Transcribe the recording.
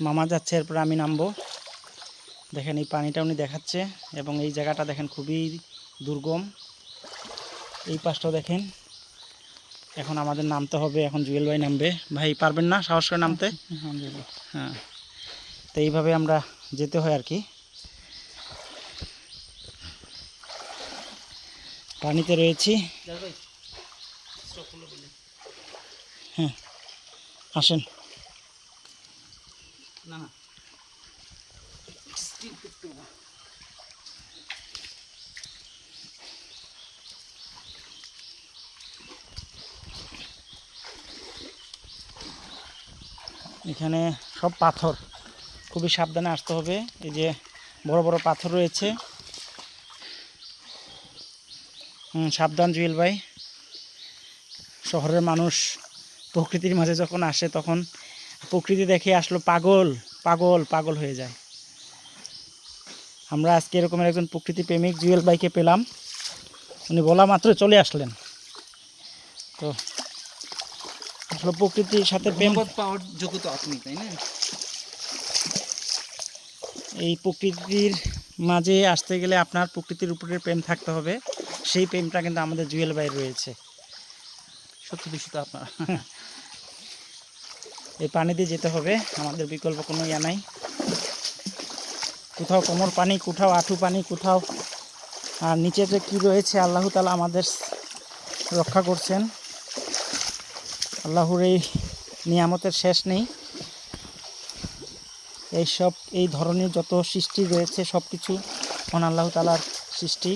মামা যাচ্ছে, এরপর আমি নামবো। দেখেন এই পানিটা উনি দেখাচ্ছে এবং এই জায়গাটা দেখেন খুবই দুর্গম। এই পাশটাও দেখেন। এখন আমাদের নামতে হবে, এখন জুয়েল ভাই নামবে। ভাই, পারবেন না সাহস করে নামতে? হ্যাঁ। তো এইভাবে আমরা যেতে হয় আর কি। পানিতে রয়েছি। হ্যাঁ আসেন। না। না এখানে সব পাথর। খুবই সাবধানে আসতে হবে। এই যে বড় বড় পাথর রয়েছে। সাবধান জুয়েল ভাই। শহরের মানুষ প্রকৃতির মাঝে যখন আসে তখন প্রকৃতি দেখে আসলো পাগল পাগল পাগল হয়ে যায়। আমরা আজকে এরকমের একজন প্রকৃতি প্রেমিক জুয়েল বাইকে পেলাম। উনি বলা মাত্র চলে আসলেন। তো আসলে প্রকৃতির সাথে প্রেম। পাওয়ার যোগ্য তো আপনি তাই না? এই প্রকৃতির মাঝে আসতে গেলে আপনার প্রকৃতির উপরে প্রেম থাকতে হবে। সেই প্রেমটা কিন্তু আমাদের জুয়েল ভাই রয়েছে। সত্যি দূষিত আপনার। এই পানি দিয়ে যেতে হবে। আমাদের বিকল্প কোনো ইয়া নাই। কোথাও কোমর পানি, কোথাও আঁঠু পানি, কোথাও, আর নিচে যে কী রয়েছে, আল্লাহ তালা আমাদের রক্ষা করছেন। আল্লাহর এই নিয়ামতের শেষ নেই। এই সব, এই ধরনের যত সৃষ্টি রয়েছে সব কিছু মহান আল্লাহ তালার সৃষ্টি।